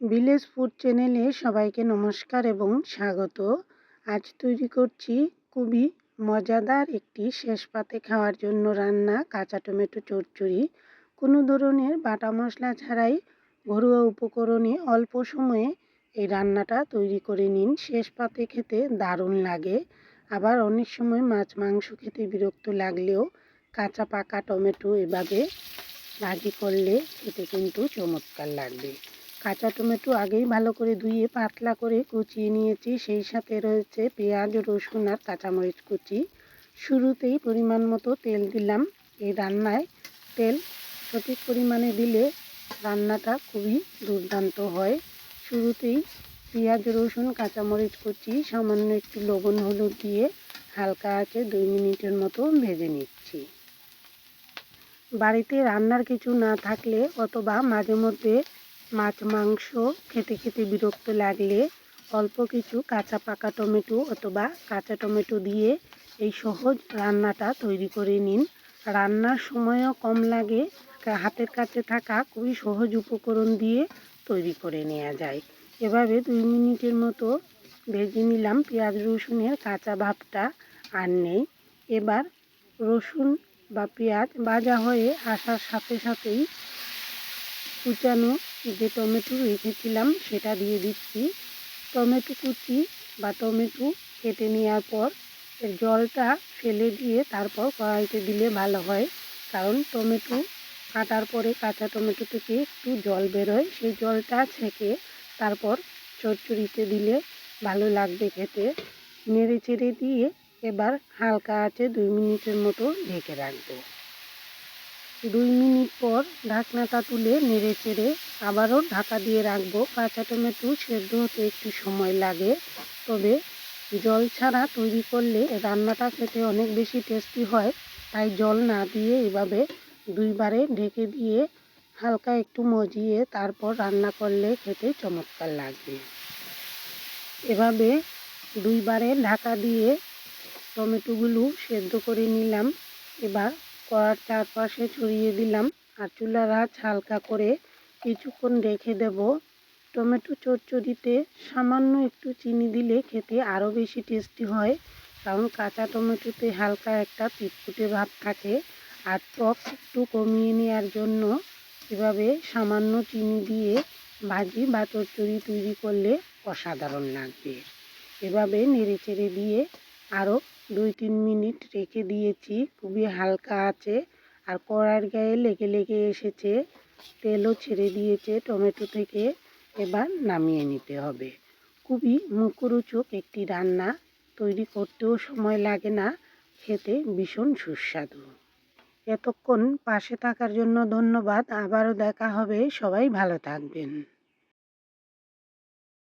Village food চ্যানেলে সবাইকে নমস্কার এবং স্বাগত। আজ তৈরি করছি খুবই মজাদার একটি শেষ পাতে খাওয়ার জন্য রান্না কাঁচা টমেটো চচ্চড়ি। কোনো ধরনের বাটা মশলা ছাড়াই ঘরোয়া উপকরণে অল্প সময়ে এই রান্নাটা তৈরি করে নিন। শেষ পাতে খেতে দারুণ লাগে। আবার অনেক সময় মাছ মাংস খেতে বিরক্ত লাগলেও কাঁচা পাকা টমেটো এভাবে ভাজি করলে খেতে কিন্তু চমৎকার লাগবে। কাঁচা টমেটো আগেই ভালো করে ধুয়ে পাতলা করে কুচিয়ে নিয়েছি। সেই সাথে রয়েছে পেঁয়াজ, রসুন আর কাঁচামরিচ কুচি। শুরুতেই পরিমাণ মতো তেল দিলাম। এই রান্নায় তেল সঠিক পরিমাণে দিলে রান্নাটা খুবই দুর্দান্ত হয়। শুরুতেই পেঁয়াজ, রসুন, কাঁচামরিচ কুচি, সামান্য একটু লবণ, হলুদ দিয়ে হালকা আছে দুই মিনিটের মতো ভেজে নিচ্ছি। বাড়িতে রান্নার কিছু না থাকলে অথবা মাঝে মধ্যে মাছ, মাংস খেতে খেতে বিরক্ত লাগলে অল্প কিছু কাঁচা পাকা টমেটো অথবা কাঁচা টমেটো দিয়ে এই সহজ রান্নাটা তৈরি করে নিন। রান্নার সময়ও কম লাগে হাতের কাছে থাকা খুবই সহজ উপকরণ দিয়ে তৈরি করে নেওয়া যায়। এভাবে দুই মিনিটের মতো ভেজে নিলাম পেঁয়াজ, রসুনের কাঁচা ভাবটা আর নেই। এবার রসুন বা পেঁয়াজ ভাজা হয়ে আসার সাথে সাথেই কুচানো যে টমেটো রেখেছিলাম, সেটা দিয়ে দিচ্ছি। টমেটো কুচি বা টমেটো কেটে নেওয়ার পর, এর জলটা ফেলে দিয়ে তারপর কড়াইতে দিলে ভালো হয়। কারণ টমেটো কাটার পরে কাঁচা টমেটো থেকে একটু জল বেরোয়। সেই জলটা ছেঁকে তারপর চচ্চড়িতে দিলে ভালো লাগবে খেতে। নেড়ে চেড়ে দিয়ে এবার হালকা আছে দুই মিনিটের মতো ঢেকে রাখব। দুই মিনিট পর ঢাকনাটা তুলে নেড়ে চেড়ে আবারও ঢাকা দিয়ে রাখব। কাঁচা টমেটো সেদ্ধ হতে একটু সময় লাগে। তবে জল ছাড়া তৈরি করলে রান্নাটা খেতে অনেক বেশি টেস্টি হয়। তাই জল না দিয়ে এভাবে দুইবারে ঢেকে দিয়ে হালকা একটু মজিয়ে তারপর রান্না করলে খেতে চমৎকার লাগবে। এভাবে দুইবারে ঢাকা দিয়ে টমেটোগুলো সেদ্ধ করে নিলাম। এবার কড়ার চারপাশে ছড়িয়ে দিলাম। আর চুলার আঁচ হালকা করে কিছুক্ষণ রেখে দেব। টমেটো চচ্চড়িতে সামান্য একটু চিনি দিলে খেতে আরও বেশি টেস্টি হয়, কারণ কাঁচা টমেটোতে হালকা একটা পিটপুটে ভাব থাকে। আর টক একটু কমিয়ে নেওয়ার জন্য এভাবে সামান্য চিনি দিয়ে ভাজি বা চচ্চড়ি তৈরি করলে অসাধারণ লাগবে। এভাবে নেড়ে চেড়ে দিয়ে আরও দুই তিন মিনিট রেখে দিয়েছি। খুবই হালকা আছে। আর কড়ার গায়ে লেগে লেগে এসেছে। তেলও ছেড়ে দিয়েছে টমেটো থেকে। এবার নামিয়ে নিতে হবে। খুবই মুখরোচক একটি রান্না। তৈরি করতেও সময় লাগে না। খেতে ভীষণ সুস্বাদু। এতক্ষণ পাশে থাকার জন্য ধন্যবাদ। আবারও দেখা হবে। সবাই ভালো থাকবেন।